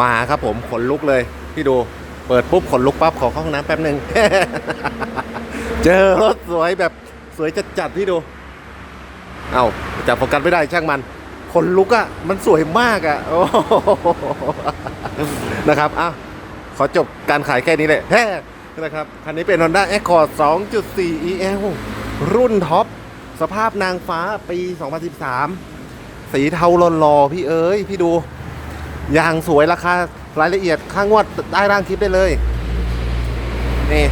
มาครับผมขนลุกเลยพี่ดูเปิดปุ๊บขนลุกปั๊บขอเข้าห้องน้ำแป๊บหนึ่ง เจอรถสวยแบบสวยจัดจัดๆพี่ดู เอาจับโฟกัสไม่ได้ช่างมัน ขนลุกอะ่ะ มันสวยมากอะ่ะนะครับอะขอจบการขายแค่นี้เลยแฮ่นะครับ คันนี้เป็น Honda Accord 2.4 EL รุ่นท็อป สภาพนางฟ้าปี 2013 สีเทาหล่อๆพี่เอ้ยพี่ดู อย่างสวยราคารายละเอียดค่างวดได้ร่างคลิปได้เลย นี่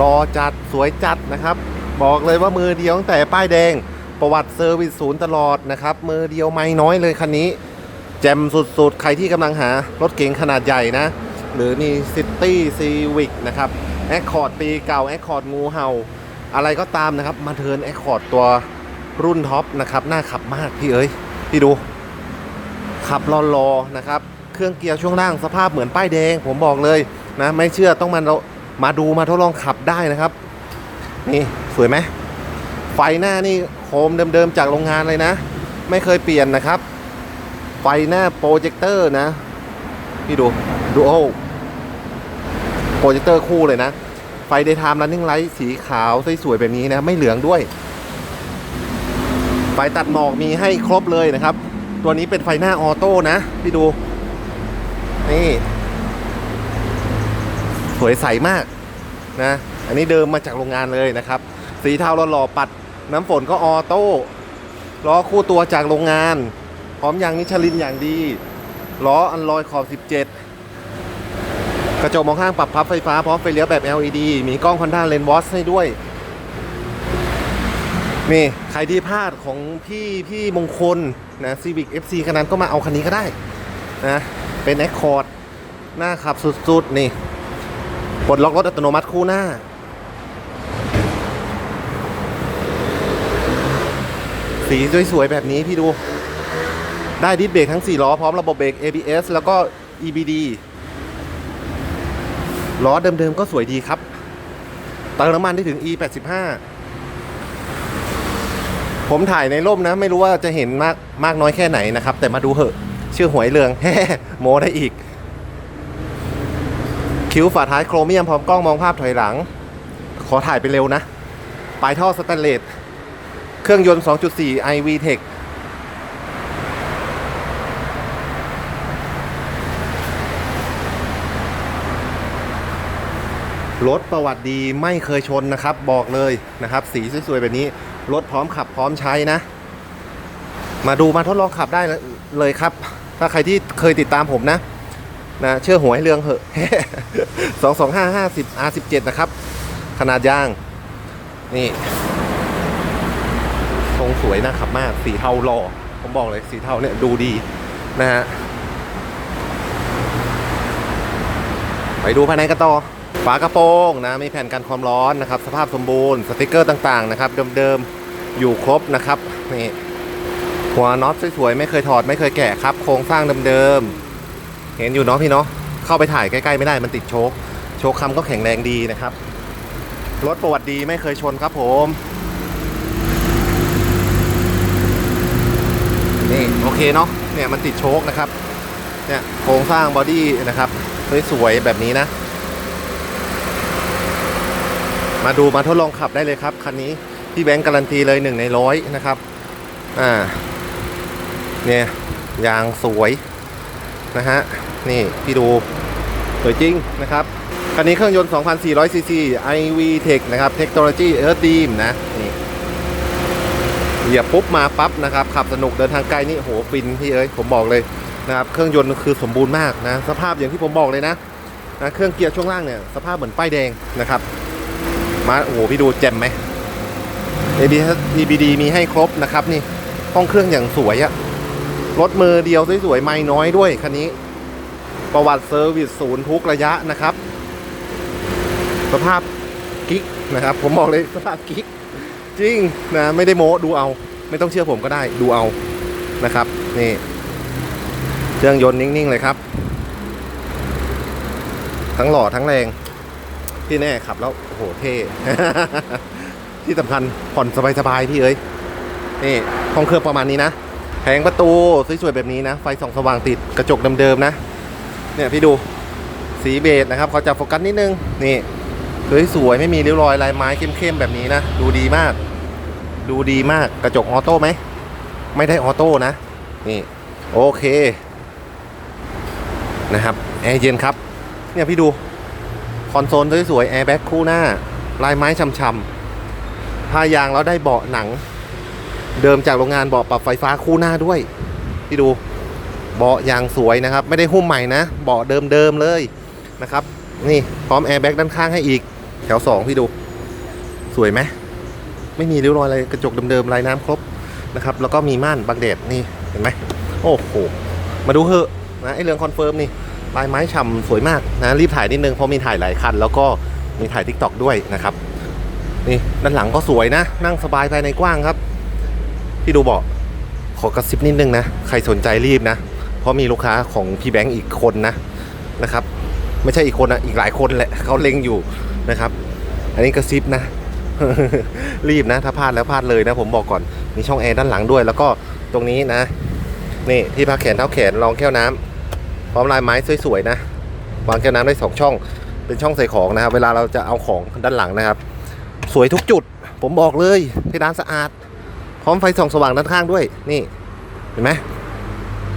รอจัดสวยจัดนะครับ บอกเลยว่ามือเดียวตั้งแต่ป้ายแดง ประวัติเซอร์วิสศูนย์ตลอดนะครับ มือเดียวไม่น้อยเลยคันนี้ แจมสุดๆ ใครที่กำลังหารถเก๋งขนาดใหญ่นะ หรือนี่ซิตี้ซีวิกนะครับแอคคอร์ดปีเก่าแอคคอร์ดงูเห่า อะไรก็ตามนะครับ มาเทินแอคคอร์ดตัวรุ่นท็อปนะครับ น่าขับมากพี่เอ้ย พี่ดู ขับรอๆนะครับเครื่องเกียร์ช่วงล่างสภาพเหมือนป้ายแดง ผมบอกเลยนะไม่เชื่อต้องมาเรามาดูมาทดลองขับได้นะครับ นี่สวยไหมไฟหน้านี่โคมเดิมๆจากโรงงานเลยนะ ไม่เคยเปลี่ยนนะครับ ไฟหน้าโปรเจคเตอร์นะพี่ดูดูโอโปรเจคเตอร์คู่เลยนะไฟเดย์ไทม์รันนิ่งไลท์สีขาวสวยๆแบบนี้นะ ไม่เหลืองด้วย ไฟตัดหมอกมีให้ครบเลยนะครับ ตัวนี้เป็นไฟหน้าออโต้นะ พี่ดู นี่ สวยใสมากนะ อันนี้เดิมมาจากโรงงานเลยนะครับ สีเทาหล่อปัด น้ำฝนก็ออโต้ล้อคู่ตัวจากโรงงาน พร้อมยางนิชลินอย่างดีล้ออันลอยขอบ 17 กระจกมองข้างปรับพับไฟฟ้าพร้อมไฟเลี้ยวแบบ LED มีกล้อง Honda Lens Watch ให้ด้วย นี่ใครที่พลาดของพี่พี่มงคลนะ Civic FC คันนั้นก็มาเอาคันนี้ก็ได้นะเป็น Accord หน้าขับสุดๆ นี่ปลดล็อกรถอัตโนมัติคู่หน้า สีสวยๆ แบบนี้พี่ดู ได้ดิสเบรกทั้ง 4 ล้อ พร้อมระบบเบรก ABS แล้วก็ EBD ล้อเดิมๆ ก็สวยดีครับเติมน้ำมันได้ถึง E85 ผมถ่ายในร่มนะ ไม่รู้ว่าจะเห็นมากมากน้อยแค่ไหนนะครับ แต่มาดูเหอะชื่อหวยเรืองโมได้อีก คิ้วฝาท้ายโครเมียมพร้อมกล้องมองภาพถอยหลัง ขอถ่ายไปเร็วนะ ปลายท่อสแตนเลสเครื่องยนต์ 2.4 iV Tech รถประวัติดีไม่เคยชนนะครับ บอกเลยนะครับ สีสวยๆแบบนี้ รถพร้อมขับพร้อมใช้นะ มาดูมาทดลองขับได้เลยครับ ถ้าใครที่เคยติดตามผมนะนะเชื่อหวยเรืองเหอะสองสองห้าห้าสิบ R สิบเจ็ดนะครับ ขนาดยาง นี่ทรงสวยนะขับมาก สีเทาหล่อ ผมบอกเลยสีเทาเนี่ยดูดีนะฮะ ไปดูภายในกันต่อ ฝากระโปรงนะ มีแผ่นกันความร้อนนะครับ สภาพสมบูรณ์ สติกเกอร์ต่างๆนะครับ เดิมๆ อยู่ครบนะครับนี่หัวน็อตสวยๆไม่เคยถอดไม่เคยแกะครับ โครงสร้างเดิมๆเห็นอยู่เนาะพี่เนาะเข้าไปถ่ายใกล้ๆไม่ได้มันติดโชคโชคคำก็แข็งแรงดีนะครับรถประวัติดีไม่เคยชนครับผมนี่โอเคเนาะเนี่ยมันติดโชคนะครับเนี่ยโครงสร้างบอดี้นะครับสวยๆแบบนี้นะ มาดูมาทดลองขับได้เลยครับคันนี้ พี่แบงค์การันตีเลยหนึ่งในร้อยนะครับ อ่า เนี่ยยางสวยนะฮะ นี่พี่ดูสวยจริงนะครับคันนี้เครื่องยนต์ 2,400 ซีซี iV Tech นะครับ Technology Earth Beam นะ นี่เหยียบปุ๊บมาปั๊บนะครับ ขับสนุกเดินทางไกลนี่โหฟินพี่เอ้ย ผมบอกเลยนะครับ เครื่องยนต์คือสมบูรณ์มากนะ สภาพอย่างที่ผมบอกเลยนะนะ เครื่องเกียร์ช่วงล่างเนี่ย สภาพเหมือนป้ายแดงนะครับ มา โอ้โห พี่ดูแจ่มไหม ABS EBD มีให้ครบนะครับนี่ห้องเครื่องอย่างสวยอะรถมือเดียวสวยๆไม่น้อยด้วยคันนี้ ประวัติเซอร์วิสศูนย์ทุกระยะนะครับ สภาพกิ๊กนะครับ ผมบอกเลยสภาพกิ๊กจริงนะไม่ได้โม้ดูเอา ไม่ต้องเชื่อผมก็ได้ดูเอานะครับ นี่เครื่องยนต์นิ่งๆเลยครับ ทั้งหล่อทั้งแรง ที่แน่ขับแล้วโอ้โหเท่ ที่สำคัญผ่อนสบายๆพี่เอ้ยนี่ห้องเครื่องประมาณนี้นะแผงประตูสวยๆแบบนี้นะ ไฟส่องสว่างติดกระจกเดิมๆนะ เนี่ยพี่ดูสีเบจนะครับเขาจะโฟกัสนิดนึงนี่สวยๆไม่มีริ้วรอยลายไม้เข้มๆแบบนี้นะดูดีมาก ดูดีมากกระจกออโต้ไหมไม่ได้ออโต้นะนี่โอเคนะครับแอร์เย็นครับ เนี่ยพี่ดู คอนโซลสวยๆแอร์แบ็คคู่หน้า ลายไม้ช่ำๆ ผ้ายางแล้วได้เบาะหนัง เดิมจากโรงงานเบาะปรับไฟฟ้าคู่หน้าด้วยพี่ดูเบาะยางสวยนะครับ ไม่ได้หุ้มใหม่นะเบาะเดิมๆเลยนะครับ นี่พร้อมแอร์แบ็กด้านข้างให้อีก แถว 2 พี่ดู สวยไหมไม่มีริ้วรอยอะไรกระจกเดิมๆลายน้ำครบนะครับ แล้วก็มีม่านบังแดดนี่เห็นไหมโอ้โหมาดูเถอะนะไอเรื่องคอนเฟิร์มนี่ลายไม้ฉ่ำสวยมากนะรีบถ่ายนิดนึงเพราะมีถ่ายหลายคัน แล้วก็มีถ่ายทิกตอกด้วยนะครับ นี่ด้านหลังก็สวยนะ นั่งสบายภายในกว้างครับ พี่ดูเบอกขอกระซิบนิดนึงนะ ใครสนใจรีบนะ เพราะมีลูกค้าของพี่แบงค์อีกคนนะนะครับ ไม่ใช่อีกคนนะอีกหลายคนแหละเขาเล็งอยู่นะครับ อันนี้กระซิบนะ รีบนะ ถ้าพลาดแล้วพลาดเลยนะ ผมบอกก่อนมีช่องแอร์ด้านหลังด้วย แล้วก็ตรงนี้นะ นี่ที่พักแขนเท้าแขนรองแก้วน้ำพร้อมลายไม้สวยๆนะวางแก้วน้ำได้สองช่องเป็นช่องใส่ของนะครับ เวลาเราจะเอาของด้านหลังนะครับ สวยทุกจุด ผมบอกเลยเพดานสะอาด พร้อมไฟส่องสว่างด้านข้างด้วย นี่ เห็นไหม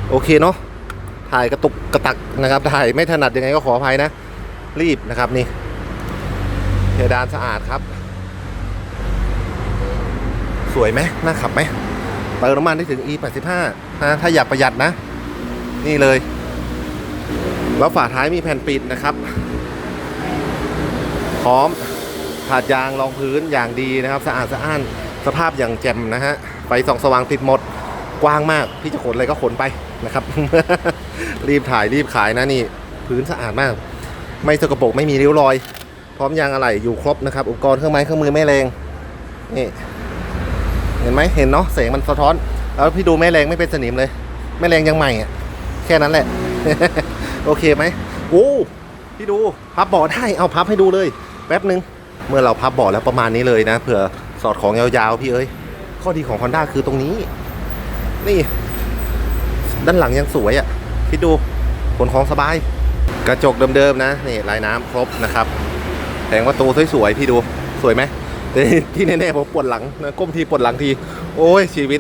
โอเคเนาะถ่ายกระตุกกระตักนะครับถ่ายไม่ถนัดยังไงก็ขออภัยนะ รีบนะครับนี่เพดานสะอาดครับ สวยไหมน่าขับไหมเติมน้ำมันได้ถึง e 8 5นะถ้าอยากประหยัดนะ นี่เลย แล้วฝาท้ายมีแผ่นปิดนะครับ พร้อม ถาดยางรองพื้นอย่างดีนะครับสะอาดสะอ้านสภาพอย่างแจ่มนะฮะไฟส่องสว่างติดหมดกว้างมาก พี่จะขนอะไรก็ขนไปนะครับ รีบถ่ายรีบขายนะนี่พื้นสะอาดมาก ไม่สกปรกไม่มีริ้วรอย พร้อมยางอะไหล่อยู่ครบนะครับ อุปกรณ์เครื่องไม้เครื่องมือไม่แรงนี่เห็นไหมเห็นเนาะแสงมันสะท้อน แล้วพี่ดูแม่แรงไม่เป็นสนิมเลยแม่แรงยังใหม่อะแค่นั้นแหละ โอเคไหมโอ้พี่ดูพับเบาะได้เอาพับให้ดูเลย แป๊บหนึ่ง เมื่อเราพับเบาะแล้วประมาณนี้เลยนะเผื่อสอดของยาวๆพี่เอ้ยข้อดีของ Honda คือตรงนี้ นี่ ด้านหลังยังสวยอะ่ะคิดดูขนของสบาย กระจกเดิมๆนะนี่ลายน้ำครบนะครับแผงประตูสวยๆพี่ดูสวยไหมที่แน่ๆผมปวดหลังนะก้มทีปวดหลังที โอ้ยชีวิต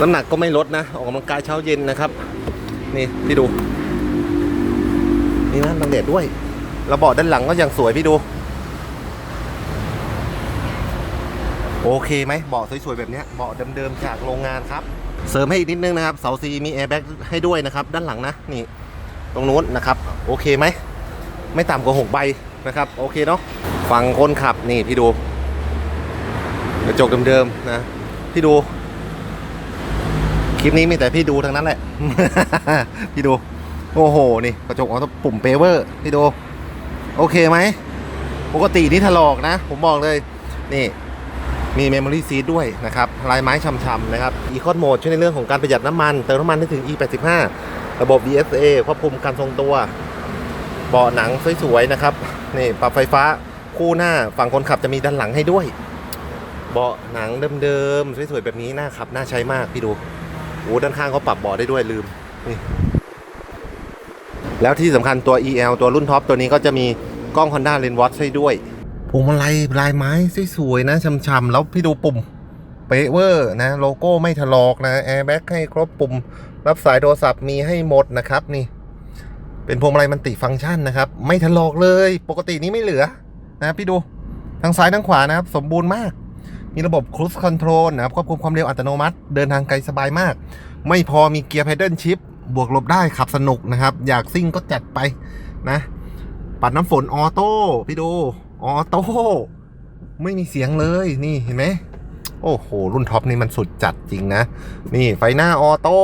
น้ำหนักก็ไม่ลดนะ ออกกำลังกายเช้าเย็นนะครับ นี่ พี่ดูนี่นะบังเด็ดด้วย ระเบาะด้านหลังก็ยังสวยพี่ดู โอเคไหมเบาะสวยๆแบบนี้เบาะเดิมๆจากโรงงานครับ เสริมให้อีกนิดนึงนะครับ เสาซีมีแอร์แบ็กให้ด้วยนะครับ ด้านหลังนะนี่ ตรงนู้นนะครับ โอเคไหม ไม่ต่ำกว่าหกใบนะครับ โอเคเนาะฝั่งคนขับนี่พี่ดู กระจกเดิมๆนะ พี่ดู คลิปนี้มีแต่พี่ดูทั้งนั้นแหละ พี่ดู โอ้โห นี่ กระจกออโต้ปุ่มเปเวอร์ พี่ดู โอเคไหม ปกตินี่ถลอกนะ ผมบอกเลย นี่ มี Memory Seat ด้วยนะครับ ลายไม้ช่ำๆนะครับ Econ Mode ช่วยในเรื่องของการประหยัดน้ำมัน เติมน้ำมันได้ถึง E85 ระบบ VSA ควบคุมการทรงตัว เบาะหนังสวยๆนะครับ นี่ปรับไฟฟ้าคู่หน้าฝั่งคนขับจะมีด้านหลังให้ด้วย เบาะหนังเดิมๆสวยๆแบบนี้น่าขับน่าใช้มากพี่ดูโอ้ด้านข้างเขาปรับเบาะได้ด้วยลืมนี่แล้วที่สำคัญตัว EL ตัวรุ่นท็อปตัวนี้ก็จะมี กล้อง Honda Lens Watch ให้ด้วยพวงมาลัยลายไม้สวยๆนะช่ำๆแล้วพี่ดูปุ่มเป๊ะเวอร์นะ โลโก้ไม่ถลอกนะแอร์แบ็กให้ครบปุ่ม รับสายโทรศัพท์มีให้หมดนะครับนี่ เป็นพวงมาลัยมันติฟังก์ชันนะครับ ไม่ถลอกเลย ปกตินี้ไม่เหลือนะพี่ดูทั้งซ้ายทั้งขวานะครับ สมบูรณ์มาก มีระบบ Cruise Control นะครับควบคุมความเร็วอัตโนมัติ เดินทางไกลสบายมาก ไม่พอมีเกียร์ Pedal Shift บวกลบได้ขับสนุกนะครับ อยากซิ่งก็จัดไปนะ ปัดน้ำฝนออโต้พี่ดูออโต้ไม่มีเสียงเลยนี่เห็นไหมโอ้โห รุ่นท็อปนี่มันสุดจัดจริงนะ นี่ไฟหน้าออโต้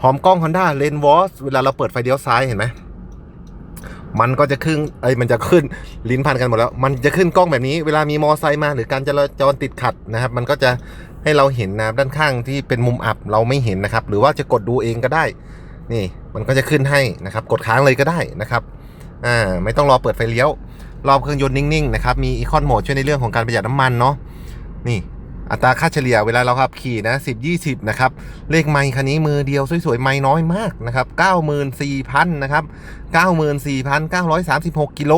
พร้อมกล้อง Honda Lens w a t c เวลาเราเปิดไฟเลี้ยวซ้ายเห็นไหมมันก็จะขึ้นไอ้มันจะขึ้นลิ้นพันกันหมดแล้ว มันจะขึ้นกล้องแบบนี้ เวลามีมอไซค์มา หรือการจราจรติดขัดนะครับ มันก็จะให้เราเห็นนะครับด้านข้างที่เป็นมุมอับเราไม่เห็นนะครับ หรือว่าจะกดดูเองก็ได้ นี่ มันก็จะขึ้นให้นะครับ กดค้างเลยก็ได้นะครับอ่าไม่ต้องรอเปิดไฟเลี้ยว รอบเครื่องยนต์นิ่งๆนะครับ มีอีคอนโหมดช่วยในเรื่องของการประหยัดน้ำมันเนาะ นี่ อัตราค่าเฉลี่ยเวลาเราขับขี่นะ10 20นะครับ เลขไมค์คันนี้มือเดียวสวยๆ ไมค์น้อยมากนะครับ94,000นะครับ94,936กิโล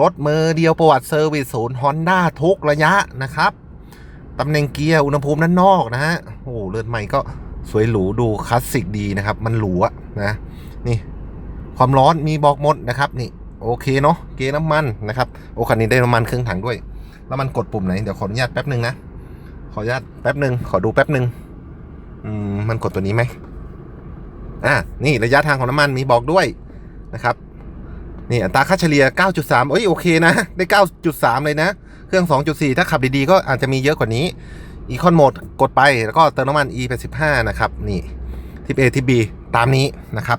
รถมือเดียวประวัติเซอร์วิสศูนย์ฮอนด้าทุกระยะนะครับ ตำแหน่งเกียร์อุณหภูมิด้านนอกนะฮะ โอ้เลือนใหม่ก็ สวยหรูดูคลาสสิกดีนะครับ มันหรูอะนะนี่ ความร้อนมีบอกหมดนะครับนี่โอเคเนาะเกียร์น้ำมันนะครับโอ้คันนี้ได้น้ำมันครึ่งถังด้วย แล้วมันกดปุ่มไหนเดี๋ยวขออนุญาตแป๊บหนึ่งนะขออนุญาตแป๊บหนึ่งขอดูแป๊บหนึ่งอืมมันกดตัวนี้ไหมอ่านี่ระยะทางของน้ำมันมีบอกด้วยนะครับนี่อัตราค่าเฉลี่ย 9.3 เอ้ยโอเคนะ ได้ 9.3 เลยนะ เครื่อง 2.4 ถ้าขับดีๆ ก็อาจจะมีเยอะกว่านี้ อีคอนโหมดกดไปแล้วก็เติมน้ำมัน e 85นะครับนี่ทิป A ทิป B ตามนี้นะครับ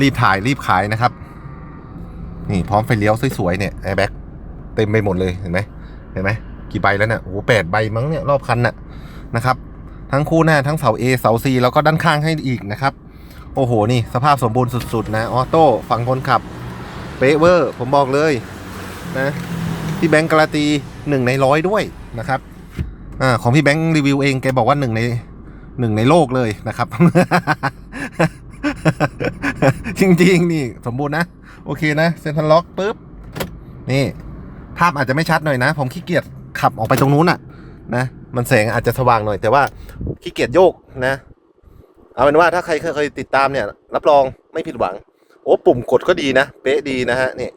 รีบถ่ายรีบขายนะครับ นี่พร้อมไฟเลี้ยวสวยๆเนี่ยแอร์แบ็กเต็มไปหมดเลยเห็นไหมเห็นไหมกี่ใบแล้วเนี่ยโอ้โหแปดใบมั้งเนี่ยรอบคันน่ะนะครับ ทั้งคู่หน้าทั้งเสา A เสา C แล้วก็ด้านข้างให้อีกนะครับ โอ้โห นี่สภาพสมบูรณ์สุดๆ นะออโต้ฝั่งคนขับเป๊ะเวอร์ ผมบอกเลยนะพี่แบงค์การันตีหนึ่งในร้อยด้วยนะครับ อ่าของพี่แบงค์รีวิวเองแกบอกว่าหนึ่งในหนึ่งในโลกเลยนะครับ จริงๆ นี่สมบูรณ์นะ โอเคนะ เซ็นทรัลล็อกปุ๊บ นี่ ภาพอาจจะไม่ชัดหน่อยนะ ผมขี้เกียจขับออกไปตรงนู้นอะนะ มันแสงอาจจะสว่างหน่อย แต่ว่าขี้เกียจโยกนะ เอาเป็นว่าถ้าใครเคยติดตามเนี่ย รับรองไม่ผิดหวัง โอ้ปุ่มกดก็ดีนะ เป๊ะดีนะฮะนี่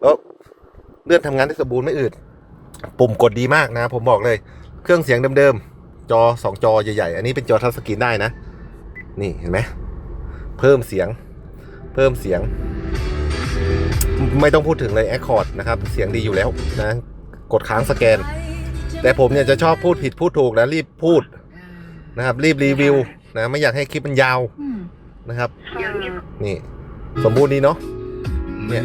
แล้วเลื่อนทำงานได้สมบูรณ์ไม่อืดปุ่มกดดีมากนะ ผมบอกเลย เครื่องเสียงเดิมๆ จอสองจอใหญ่ๆ อันนี้เป็นจอทัชสกรีนได้นะ นี่เห็นไหม เพิ่มเสียง เพิ่มเสียง ไม่ต้องพูดถึงเลย Accord นะครับ เสียงดีอยู่แล้วนะ กดค้างสแกน แต่ผมเนี่ยจะชอบพูดผิดพูดถูกนะรีบพูดนะครับ รีบรีวิวนะ ไม่อยากให้คลิปมันยาวนะครับ นี่สมบูรณ์ดีเนาะเนี่ย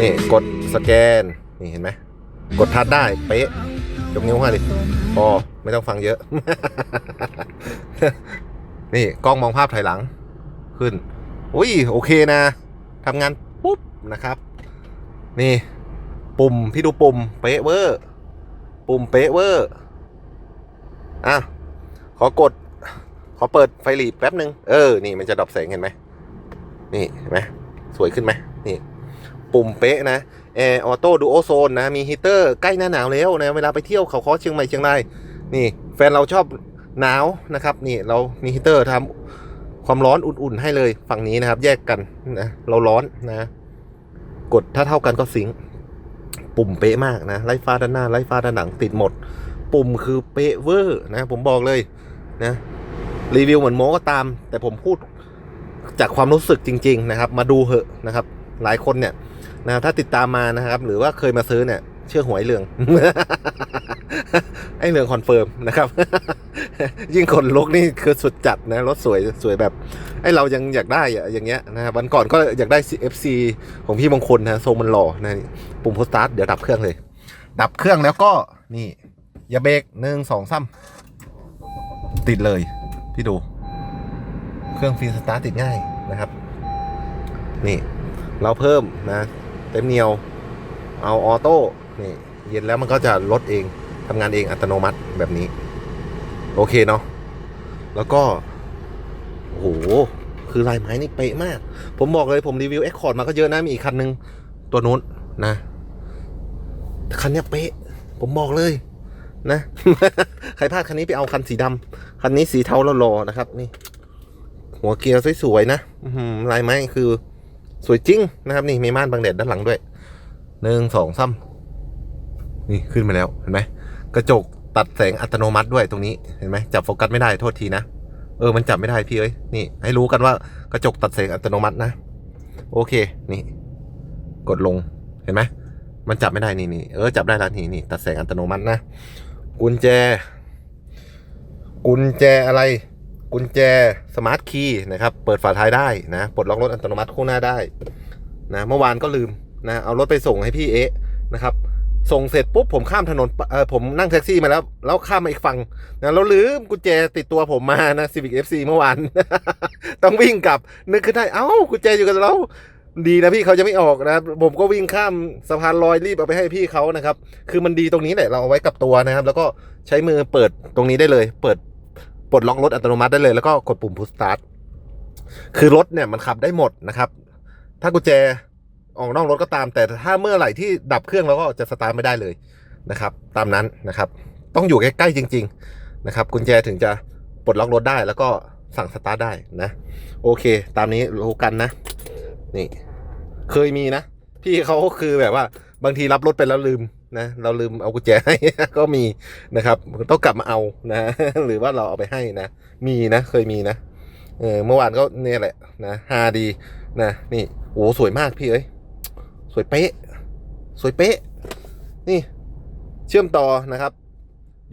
นี่กดสแกน นี่เห็นไหม กดทัดได้ เป๊ะยกนิ้วให้ดิพอไม่ต้องฟังเยอะ นี่กล้องมองภาพถอยหลัง ขึ้นอุ้ยโอเคนะทำงานปุ๊บนะครับ นี่ ปุ่มพี่ดูปุ่ม เป๊ะเวอร์ปุ่มเป๊ะเวอร์อะขอกด ขอเปิดไฟหลีแป๊บหนึ่งเออ นี่มันจะดับแสงเห็นไหมนี่เห็นไหมสวยขึ้นไหมนี่ ปุ่มเป๊ะนะแอร์ออโต้ดูโอโซนนะ มีฮีเตอร์ใกล้หน้าหนาวแล้วนะ เวลาไปเที่ยวเขาคอเชียงใหม่เชียงรายนี่ แฟนเราชอบหนาวนะครับ นี่เรามีฮีเตอร์ทำความร้อนอุ่นๆให้เลยฝั่งนี้นะครับ แยกกันนะเราร้อนนะ กดถ้าเท่ากันก็สิงปุ่มเป๊ะมากนะไล่ฟ้าด้านหน้าไล่ฟ้าด้านหลังติดหมด ปุ่มคือเป๊ะเวอร์นะ ผมบอกเลยนะรีวิวเหมือนโม้ก็ตาม แต่ผมพูดจากความรู้สึกจริง ๆ นะครับ มาดูเหอะนะครับ หลายคนเนี่ย นะถ้าติดตามมานะครับ หรือว่าเคยมาซื้อเนี่ยเชื่อหวยเรือง ไอ้เรืองคอนเฟิร์มนะครับ ยิ่งคนลุกนี่คือสุดจัดนะรถสวยสวยแบบไอ้เรายังอยากได้อะอย่างเงี้ยนะครับวันก่อนก็อยากได้ FC ของพี่มงคลนะทรงมันหล่อนะปุ่มโพสตาร์ทเดี๋ยวดับเครื่องเลย ดับเครื่องแล้วก็นี่ อย่าเบรกหนึ่งสองสามติดเลย พี่ดู เครื่องฟรีสตาร์ทติดง่ายนะครับ นี่ เราเพิ่มนะ เต็มเหนียว เอาออโต้นี่เย็นแล้วมันก็จะลดเองทำงานเองอัตโนมัติแบบนี้ โอเคเนาะแล้วก็โอ้โหคือลายไม้นี่เป๊ะมาก ผมบอกเลยผมรีวิว e อ c คอร์ดมาก็เยอะนะ มีอีกคันนึง ตัวนู้นนะคันนี้เป๊ะ ผมบอกเลยนะ ใครพลาดคันนี้ไปเอาคันสีดำคันนี้สีเทาแล้วรอนะครับ นี่ หัวเกียร์สวยๆนะลายไม้คือ สวยจริงนะครับนี่มีม่านบังแดดด้านหลังด้วยหนึ่งสองสามนี่ขึ้นมาแล้วเห็นไหมกระจกตัดแสงอัตโนมัติด้วยตรงนี้เห็นไหมจับโฟกัสไม่ได้โทษทีนะเออมันจับไม่ได้พี่เอ้ยนี่ ให้รู้กันว่ากระจกตัดแสงอัตโนมัตินะ โอเคนี่ กดลงเห็นไหมมันจับไม่ได้นี่นี่เออจับได้แล้วนี่นี่ตัดแสงอัตโนมัตินะกุญแจ กุญแจอะไร กุญแจสมาร์ทคีย์นะครับ เปิดฝาท้ายได้นะปลดล็อกรถอัตโนมัติคู่หน้าได้นะเมื่อวานก็ลืมนะเอารถไปส่งให้พี่เอ๊ะนะครับส่งเสร็จปุ๊บผมข้ามถนนเออผมนั่งแท็กซี่มาแล้ว แล้วข้ามมาอีกฝั่งนะแล้วลืมกุญแจติดตัวผมมานะ Civic FC เมื่อวาน ต้องวิ่งกลับ นึกขึ้นได้ เอ้ากุญแจอยู่กับเราดีนะพี่เขาจะไม่ออกนะผมก็วิ่งข้ามสะพานลอยรีบเอาไปให้พี่เขานะครับ คือมันดีตรงนี้แหละเราเอาไว้กับตัวนะครับ แล้วก็ใช้มือเปิดตรงนี้ได้เลย เปิด ปลดล็อกรถอัตโนมัติได้เลย แล้วก็กดปุ่ม push start คือรถเนี่ยมันขับได้หมดนะครับ ถ้ากุญแจออกนอกรถก็ตาม แต่ถ้าเมื่อไหร่ที่ดับเครื่องเราก็จะสตาร์ทไม่ได้เลยนะครับ ตามนั้นนะครับ ต้องอยู่ใกล้ๆจริง ๆนะครับ กุญแจถึงจะปลดล็อกรถได้ แล้วก็สั่งสตาร์ทได้นะ โอเค ตามนี้รู้กันนะ นี่ เคยมีนะ พี่เขาคือแบบว่าบางทีรับรถไปแล้วลืม นะเราลืมเอากุญแจให้ก็มีนะครับต้องกลับมาเอานะ หรือว่าเราเอาไปให้นะ มีนะเคยมีนะเออเมื่อวานก็เนี่ยแหละนะฮาดีนะนี่โอ้สวยมากพี่เอ้ยสวยเป๊ะ สวยเป๊ะ นี่เชื่อมต่อนะครับ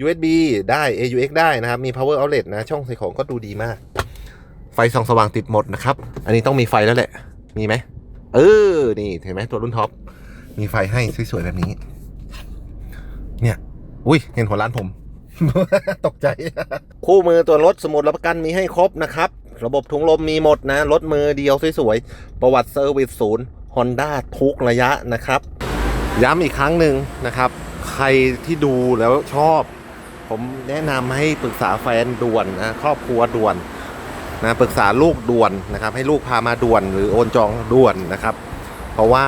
USB ได้ AUX ได้นะครับ มี power outlet นะ ช่องใส่ของก็ดูดีมาก ไฟส่องสว่างติดหมดนะครับ อันนี้ต้องมีไฟแล้วแหละ มีไหม เออ นี่เห็นไหมตัวรุ่นท็อป มีไฟให้สวยๆแบบนี้ เนี่ย อุ้ยเห็นหัวร้านผม ตกใจ คู่มือตัวรถสมุดรับประกันมีให้ครบนะครับ ระบบถุงลมมีหมดนะ รถมือเดียวสวยๆ ประวัติเซอร์วิสศูนย์ฮอนด้าทุกระยะนะครับ ย้ำอีกครั้งหนึ่งนะครับ ใครที่ดูแล้วชอบ ผมแนะนำให้ปรึกษาแฟนด่วนนะครอบครัวด่วนนะปรึกษาลูกด่วนนะครับ ให้ลูกพามาด่วนหรือโอนจองด่วนนะครับ เพราะว่า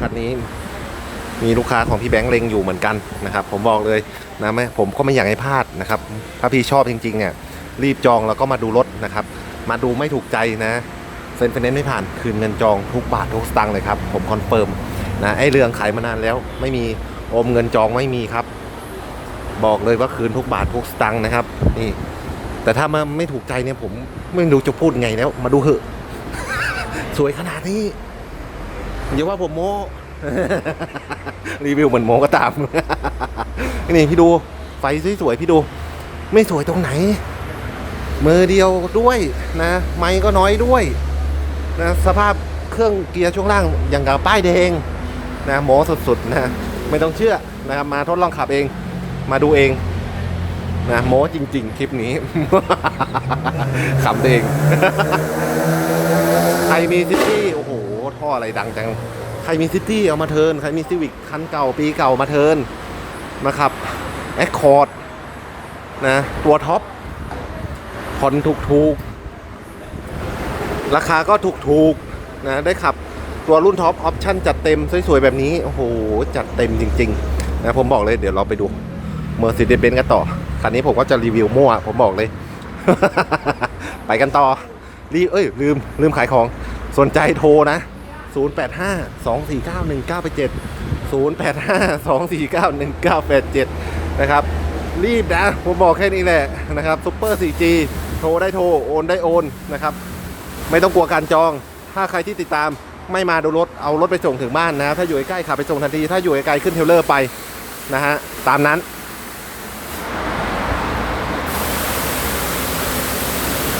คันนี้ มีลูกค้าของพี่แบงค์เลงอยู่เหมือนกันนะครับ ผมบอกเลยนะไม่ผมก็ไม่อยากให้พลาดนะครับ ถ้าพี่ชอบจริงๆเนี่ยรีบจองแล้วก็มาดูรถนะครับ มาดูไม่ถูกใจนะเซ็นไฟแนนซ์ไม่ผ่านคืนเงินจองทุกบาททุกสตางค์เลยครับ ผมคอนเฟิร์มนะไอ้เรื่องขายมานานแล้ว ไม่มีอมเงินจองไม่มีครับ บอกเลยว่าคืนทุกบาททุกสตางค์นะครับ นี่ แต่ถ้ามาไม่ถูกใจเนี่ยผมไม่รู้จะพูดไงแล้ว มาดูเหอะ สวยขนาดนี้อย่าว่าผมโม้ รีวิวเหมือนโมก็ตาม นี่พี่ดู ไฟสวยๆพี่ดู ไม่สวยตรงไหน มือเดียวด้วยนะ ไม้ก็น้อยด้วยนะสภาพเครื่องเกียร์ช่วงล่างอย่างกับป้ายแดงนะโมสุดๆนะไม่ต้องเชื่อนะครับมาทดลองขับเอง มาดูเองนะโมจริง ๆ คลิปนี้ขำตัวเองใครมีซิตี้โอ้โห ท่ออะไรดังจัง ใครมีซิตี้เอามาเทินใครมีซีวิกคันเก่าปีเก่ามาเทินนะครับแอคคอร์ดนะตัวท็อปผ่อนถูกถูกๆราคาก็ถูกถูกๆนะได้ขับตัวรุ่นท็อปออปชั่นจัดเต็มสวยๆ แบบนี้ โอ้โห จัดเต็มจริงๆนะผมบอกเลยเดี๋ยวเราไปดู Mercedes Benz กันต่อ คันนี้ผมก็จะรีวิวมั่ว ผมบอกเลย ไปกันต่อรีเอ้ย ลืม ลืมขายของ สนใจโทรนะ 085 249 1987 085 249 1987 นะครับ รีบนะ ผมบอกแค่นี้แหละนะครับซุปเปอร์ 4G โทรได้โทร โอนได้โอนนะครับ ไม่ต้องกลัวการจอง ถ้าใครที่ติดตามไม่มาดูรถ เอารถไปส่งถึงบ้านนะ ถ้าอยู่ใกล้ๆขับไปส่งทันที ถ้าอยู่ไกลๆขึ้นเทเลอร์ไปนะฮะ ตามนั้น